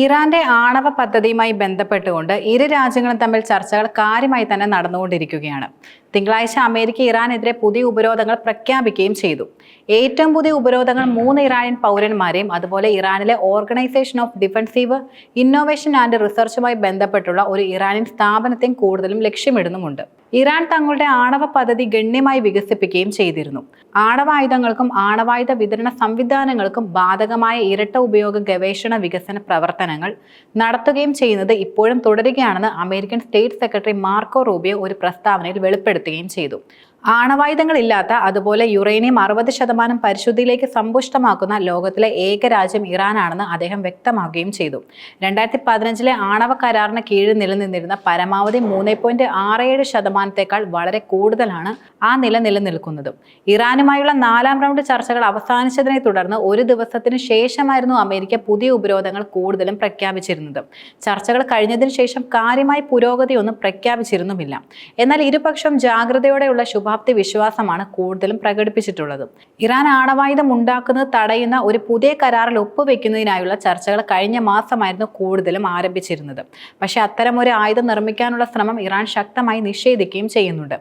ഇറാന്റെ ആണവ പദ്ധതിയുമായി ബന്ധപ്പെട്ടുകൊണ്ട് ഇരു രാജ്യങ്ങളും തമ്മിൽ ചർച്ചകൾ കാര്യമായി തന്നെ നടന്നുകൊണ്ടിരിക്കുകയാണ്. തിങ്കളാഴ്ച അമേരിക്ക ഇറാനെതിരെ പുതിയ ഉപരോധങ്ങൾ പ്രഖ്യാപിക്കുകയും ചെയ്തു. ഏറ്റവും പുതിയ ഉപരോധങ്ങൾ മൂന്ന് ഇറാനിയൻ പൗരന്മാരെയും അതുപോലെ ഇറാനിലെ organisation of defensive innovation and റിസർച്ചുമായി ബന്ധപ്പെട്ടുള്ള ഒരു ഇറാനിയൻ സ്ഥാപനത്തെയും കൂടുതലും ലക്ഷ്യമിടുന്നുമുണ്ട്. ഇറാൻ തങ്ങളുടെ ആണവ പദ്ധതി ഗണ്യമായി വികസിപ്പിക്കുകയും ചെയ്തിരുന്നു. ആണവായുധങ്ങൾക്കും ആണവായുധ വിതരണ സംവിധാനങ്ങൾക്കും ബാധകമായ ഇരട്ട ഉപയോഗ ഗവേഷണ വികസന പ്രവർത്തനങ്ങൾ നടത്തുകയും ചെയ്യുന്നത് ഇപ്പോഴും തുടരുകയാണെന്ന് American state secretary Marco Rubio ഒരു പ്രസ്താവനയിൽ വെളിപ്പെടുത്തുകയും ചെയ്തു. ആണവായുധങ്ങളില്ലാത്ത അതുപോലെ യുറേനിയം അറുപത് ശതമാനം പരിശുദ്ധിയിലേക്ക് സമ്പുഷ്ടമാക്കുന്ന ലോകത്തിലെ ഏക രാജ്യം ഇറാനാണെന്ന് അദ്ദേഹം വ്യക്തമാക്കുകയും ചെയ്തു. രണ്ടായിരത്തി പതിനഞ്ചിലെ ആണവ കരാറിന് കീഴിൽ നിലനിന്നിരുന്ന പരമാവധി മൂന്ന് പോയിന്റ് ആറ് ഏഴ് ശതമാനത്തേക്കാൾ വളരെ കൂടുതലാണ് ആ നില നിലനിൽക്കുന്നത്. ഇറാനുമായുള്ള നാലാം റൗണ്ട് ചർച്ചകൾ അവസാനിച്ചതിനെ തുടർന്ന് ഒരു ദിവസത്തിന് ശേഷമായിരുന്നു അമേരിക്ക പുതിയ ഉപരോധങ്ങൾ കൂടുതലും പ്രഖ്യാപിച്ചിരുന്നത്. ചർച്ചകൾ കഴിഞ്ഞതിന് ശേഷം കാര്യമായി പുരോഗതിയൊന്നും പ്രഖ്യാപിച്ചിരുന്നുമില്ല. എന്നാൽ ഇരുപക്ഷം ജാഗ്രതയോടെയുള്ള ശുഭാപ്തി വിശ്വാസമാണ് കൂടുതലും പ്രകടിപ്പിച്ചിട്ടുള്ളത്. ഇറാൻ ആണവായുധം ഉണ്ടാക്കുന്നത് തടയുന്ന ഒരു പുതിയ കരാറിൽ ഒപ്പുവെക്കുന്നതിനായുള്ള ചർച്ചകൾ കഴിഞ്ഞ മാസമായിരുന്നു കൂടുതലും ആരംഭിച്ചിരുന്നത്. പക്ഷെ ഒരു ആയുധം നിർമ്മിക്കാനുള്ള ശ്രമം ഇറാൻ ശക്തമായി നിഷേധിക്കുകയും ചെയ്യുന്നുണ്ട്.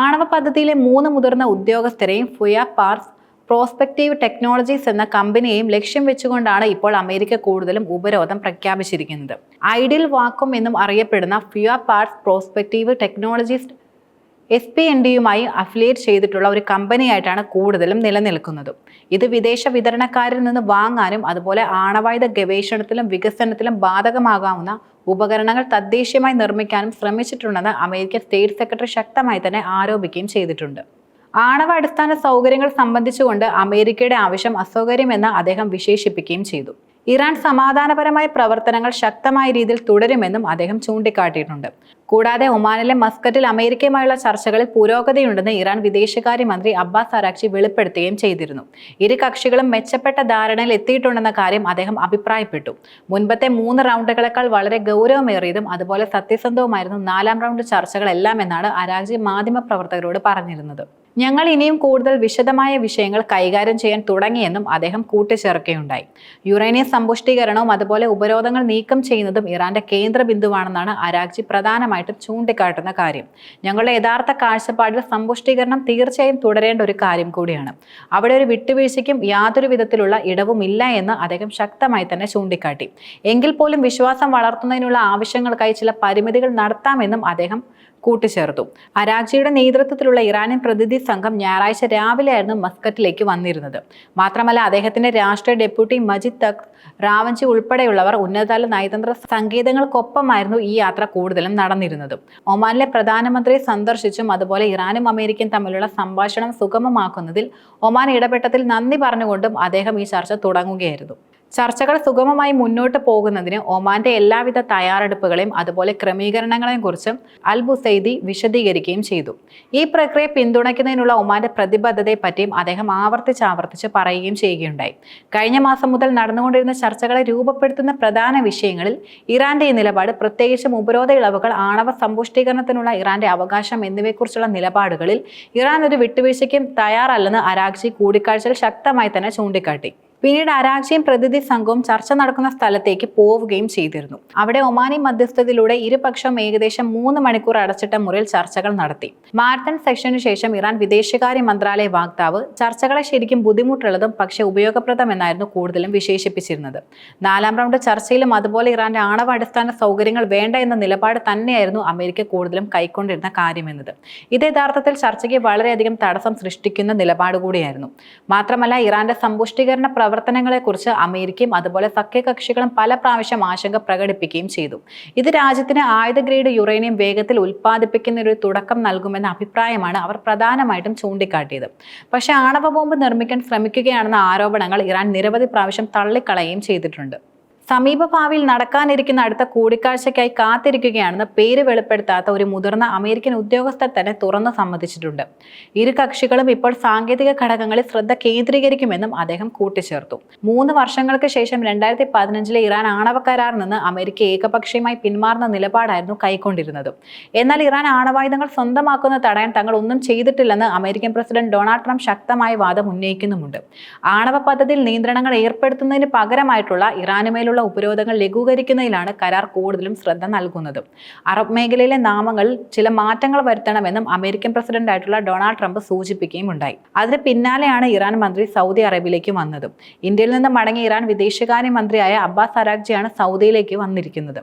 ആണവ പദ്ധതിയിലെ മൂന്ന് മുതിർന്ന ഉദ്യോഗസ്ഥരെയും ഫുയ പാർസ് പ്രോസ്പെക്റ്റീവ് ടെക്നോളജീസ് എന്ന കമ്പനിയെയും ലക്ഷ്യം വെച്ചുകൊണ്ടാണ് ഇപ്പോൾ അമേരിക്ക കൂടുതലും ഉപരോധം പ്രഖ്യാപിച്ചിരിക്കുന്നത്. ഐഡിയൽ വാക്കും എന്നും അറിയപ്പെടുന്ന few parts prospective technologies S P N ഡിയുമായി affiliate ചെയ്തിട്ടുള്ള ഒരു കമ്പനിയായിട്ടാണ് കൂടുതലും നിലനിൽക്കുന്നത്. ഇത് വിദേശ വിതരണക്കാരിൽ നിന്ന് വാങ്ങാനും അതുപോലെ ആണവായുധ ഗവേഷണത്തിലും വികസനത്തിലും ബാധകമാകാവുന്ന ഉപകരണങ്ങൾ തദ്ദേശീയമായി നിർമ്മിക്കാനും ശ്രമിച്ചിട്ടുണ്ടെന്ന് അമേരിക്കൻ സ്റ്റേറ്റ് സെക്രട്ടറി ശക്തമായി തന്നെ ആരോപിക്കുകയും ചെയ്തിട്ടുണ്ട്. ആണവ അടിസ്ഥാന സൗകര്യങ്ങൾ സംബന്ധിച്ചുകൊണ്ട് അമേരിക്കയുടെ ആവശ്യം അസൗകര്യമെന്ന് അദ്ദേഹം വിശേഷിപ്പിക്കുകയും ചെയ്തു. ഇറാൻ സമാധാനപരമായ പ്രവർത്തനങ്ങൾ ശക്തമായ രീതിയിൽ തുടരുമെന്നും അദ്ദേഹം ചൂണ്ടിക്കാട്ടിയിട്ടുണ്ട്. കൂടാതെ ഒമാനിലെ മസ്കറ്റിൽ അമേരിക്കയുമായുള്ള ചർച്ചകളിൽ പുരോഗതിയുണ്ടെന്ന് ഇറാൻ വിദേശകാര്യമന്ത്രി അബ്ബാസ് അരാക്ചി വെളിപ്പെടുത്തുകയും ചെയ്തിരുന്നു. ഇരു കക്ഷികളും മെച്ചപ്പെട്ട ധാരണയിൽ എത്തിയിട്ടുണ്ടെന്ന കാര്യം അദ്ദേഹം അഭിപ്രായപ്പെട്ടു. മുൻപത്തെ മൂന്ന് റൗണ്ടുകളെക്കാൾ വളരെ ഗൗരവമേറിയതും അതുപോലെ സത്യസന്ധവുമായിരുന്നു നാലാം റൗണ്ട് ചർച്ചകളെല്ലാം എന്നാണ് അരാക്ചി മാധ്യമപ്രവർത്തകരോട് പറഞ്ഞിരുന്നത്. ഞങ്ങൾ ഇനിയും കൂടുതൽ വിശദമായ വിഷയങ്ങൾ കൈകാര്യം ചെയ്യാൻ തുടങ്ങിയെന്നും അദ്ദേഹം കൂട്ടിച്ചേർക്കുകയുണ്ടായി. യുറേനിയം സമ്പുഷ്ടീകരണവും അതുപോലെ ഉപരോധങ്ങൾ നീക്കം ചെയ്യുന്നതും ഇറാന്റെ കേന്ദ്ര ബിന്ദുവാണെന്നാണ് അരാഗ്ജി പ്രധാനമായിട്ടും ചൂണ്ടിക്കാട്ടുന്ന കാര്യം. ഞങ്ങളുടെ യഥാർത്ഥ കാഴ്ചപ്പാടിൽ സമ്പുഷ്ടീകരണം തീർച്ചയായും തുടരേണ്ട ഒരു കാര്യം കൂടിയാണ്. അവിടെ ഒരു വിട്ടുവീഴ്ചയ്ക്കും യാതൊരു വിധത്തിലുള്ള ഇടവുമില്ല എന്ന് അദ്ദേഹം ശക്തമായി തന്നെ ചൂണ്ടിക്കാട്ടി. എങ്കിൽ പോലും വിശ്വാസം വളർത്തുന്നതിനുള്ള ആവശ്യങ്ങൾക്കായി ചില പരിമിതികൾ നടത്താമെന്നും അദ്ദേഹം കൂട്ടിച്ചേർത്തു അരാജിയുടെ നേതൃത്വത്തിലുള്ള ഇറാനിയൻ പ്രതിനിധി സംഘം ഞായറാഴ്ച രാവിലെയായിരുന്നു മസ്കറ്റിലേക്ക് വന്നിരുന്നത്. മാത്രമല്ല അദ്ദേഹത്തിന്റെ രാഷ്ട്രീയ ഡെപ്യൂട്ടി മജിദ് തഖ് റാവഞ്ചി ഉൾപ്പെടെയുള്ളവർ ഉന്നതതല നയതന്ത്ര സങ്കേതങ്ങൾക്കൊപ്പമായിരുന്നു ഈ യാത്ര കൂടുതലും നടന്നിരുന്നത്. ഒമാനിലെ പ്രധാനമന്ത്രിയെ സന്ദർശിച്ചും അതുപോലെ ഇറാനും അമേരിക്കയും തമ്മിലുള്ള സംഭാഷണം സുഗമമാക്കുന്നതിൽ ഒമാൻ ഇടപെട്ടതിൽ നന്ദി പറഞ്ഞുകൊണ്ടും അദ്ദേഹം ഈ ചർച്ച തുടങ്ങുകയായിരുന്നു. ചർച്ചകൾ സുഗമമായി മുന്നോട്ട് പോകുന്നതിന് ഒമാന്റെ എല്ലാവിധ തയ്യാറെടുപ്പുകളെയും അതുപോലെ ക്രമീകരണങ്ങളെയും കുറിച്ചും അൽ ബുസൈദി വിശദീകരിക്കുകയും ചെയ്തു. ഈ പ്രക്രിയ പിന്തുണയ്ക്കുന്നതിനുള്ള ഒമാന്റെ പ്രതിബദ്ധതയെ പറ്റിയും അദ്ദേഹം ആവർത്തിച്ച് ആവർത്തിച്ച് പറയുകയും ചെയ്യുകയുണ്ടായി. കഴിഞ്ഞ മാസം മുതൽ നടന്നുകൊണ്ടിരുന്ന ചർച്ചകളെ രൂപപ്പെടുത്തുന്ന പ്രധാന വിഷയങ്ങളിൽ ഇറാന്റെ ഈ നിലപാട് പ്രത്യേകിച്ചും ഉപരോധ ഇളവുകൾ ആണവ സമ്പുഷ്ടീകരണത്തിനുള്ള ഇറാന്റെ അവകാശം എന്നിവയെക്കുറിച്ചുള്ള നിലപാടുകളിൽ ഇറാൻ ഒരു വിട്ടുവീഴ്ചയ്ക്കും തയ്യാറല്ലെന്ന് അരാക്ഷി കൂടിക്കാഴ്ചയിൽ ശക്തമായി തന്നെ ചൂണ്ടിക്കാട്ടി. പിന്നീട് അരാജയും പ്രതിനിധി സംഘവും ചർച്ച നടക്കുന്ന സ്ഥലത്തേക്ക് പോവുകയും ചെയ്തിരുന്നു. അവിടെ ഒമാനി മധ്യസ്ഥതയിലൂടെ ഇരുപക്ഷം ഏകദേശം മൂന്ന് മണിക്കൂർ അടച്ചിട്ട മുറിയിൽ ചർച്ചകൾ നടത്തി. മാരത്തൺ സെഷനു ശേഷം ഇറാൻ വിദേശകാര്യ മന്ത്രാലയ വാക്താവ് ചർച്ചകളെ ശരിക്കും ബുദ്ധിമുട്ടുള്ളതും പക്ഷെ ഉപയോഗപ്രദമെന്നായിരുന്നു കൂടുതലും വിശേഷിപ്പിച്ചിരുന്നത്. നാലാം റൗണ്ട് ചർച്ചയിലും അതുപോലെ ഇറാന്റെ ആണവ അടിസ്ഥാന സൗകര്യങ്ങൾ വേണ്ട എന്ന നിലപാട് തന്നെയായിരുന്നു അമേരിക്ക കൂടുതലും കൈക്കൊണ്ടിരുന്ന കാര്യമെന്നത്. ഇത് യഥാർത്ഥത്തിൽ ചർച്ചയ്ക്ക് വളരെയധികം തടസ്സം സൃഷ്ടിക്കുന്ന നിലപാട് കൂടിയായിരുന്നു. മാത്രമല്ല ഇറാന്റെ സമ്പുഷ്ടീകരണ പ്രവർത്തനങ്ങളെക്കുറിച്ച് അമേരിക്കയും അതുപോലെ സഖ്യകക്ഷികളും പല പ്രാവശ്യം ആശങ്ക പ്രകടിപ്പിക്കുകയും ചെയ്തു. ഇത് രാജ്യത്തിന് ആയുധ ഗ്രേഡ് യുറേനിയം വേഗത്തിൽ ഉൽപ്പാദിപ്പിക്കുന്ന ഒരു തുടക്കം നൽകുമെന്ന അഭിപ്രായമാണ് അവർ പ്രധാനമായിട്ടും ചൂണ്ടിക്കാട്ടിയത്. പക്ഷേ ആണവ ബോംബ് നിർമ്മിക്കാൻ ശ്രമിക്കുകയാണെന്ന ആരോപണങ്ങൾ ഇറാൻ നിരവധി പ്രാവശ്യം തള്ളിക്കളയുകയും ചെയ്തിട്ടുണ്ട്. സമീപ ഭാവിയിൽ നടക്കാനിരിക്കുന്ന അടുത്ത കൂടിക്കാഴ്ചയ്ക്കായി കാത്തിരിക്കുകയാണെന്ന് പേര് വെളിപ്പെടുത്താത്ത ഒരു മുതിർന്ന അമേരിക്കൻ ഉദ്യോഗസ്ഥർ തന്നെ തുറന്നു സമ്മതിച്ചിട്ടുണ്ട്. ഇരു കക്ഷികളും ഇപ്പോൾ സാങ്കേതിക ഘടകങ്ങളിൽ ശ്രദ്ധ കേന്ദ്രീകരിക്കുമെന്നും അദ്ദേഹം കൂട്ടിച്ചേർത്തു. മൂന്ന് വർഷങ്ങൾക്ക് ശേഷം രണ്ടായിരത്തി പതിനഞ്ചിലെ ഇറാൻ ആണവ കരാറിൽ നിന്ന് അമേരിക്ക ഏകപക്ഷീയമായി പിന്മാറുന്ന നിലപാടായിരുന്നു കൈക്കൊണ്ടിരുന്നത്. എന്നാൽ ഇറാൻ ആണവായുധങ്ങൾ സ്വന്തമാക്കുന്ന തടയാൻ തങ്ങൾ ഒന്നും ചെയ്തിട്ടില്ലെന്ന് അമേരിക്കൻ പ്രസിഡന്റ് ഡൊണാൾഡ് ട്രംപ് ശക്തമായ വാദം ഉന്നയിക്കുന്നുമുണ്ട്. ആണവ പദ്ധതിയിൽ നിയന്ത്രണങ്ങൾ ഏർപ്പെടുത്തുന്നതിന് പകരമായിട്ടുള്ള ഇറാനുമേലുള്ള മേലുള്ള ഉപരോധങ്ങൾ ലഘൂകരിക്കുന്നതിലാണ് കരാർ കൂടുതലും ശ്രദ്ധ നൽകുന്നത്. അറബ് മേഖലയിലെ നാമങ്ങൾ ചില മാറ്റങ്ങൾ വരുത്തണമെന്നും അമേരിക്കൻ പ്രസിഡന്റായിട്ടുള്ള ഡൊണാൾഡ് ട്രംപ് സൂചിപ്പിക്കുകയും ഉണ്ടായി അതിന് പിന്നാലെയാണ് ഇറാൻ മന്ത്രി സൗദി അറേബ്യയിലേക്ക് വന്നത്. ഇന്ത്യയിൽ നിന്ന് മടങ്ങിയ ഇറാൻ വിദേശകാര്യ മന്ത്രിയായ അബ്ബാസ് അരാഗ്ജിയാണ് സൗദിയിലേക്ക് വന്നിരിക്കുന്നത്.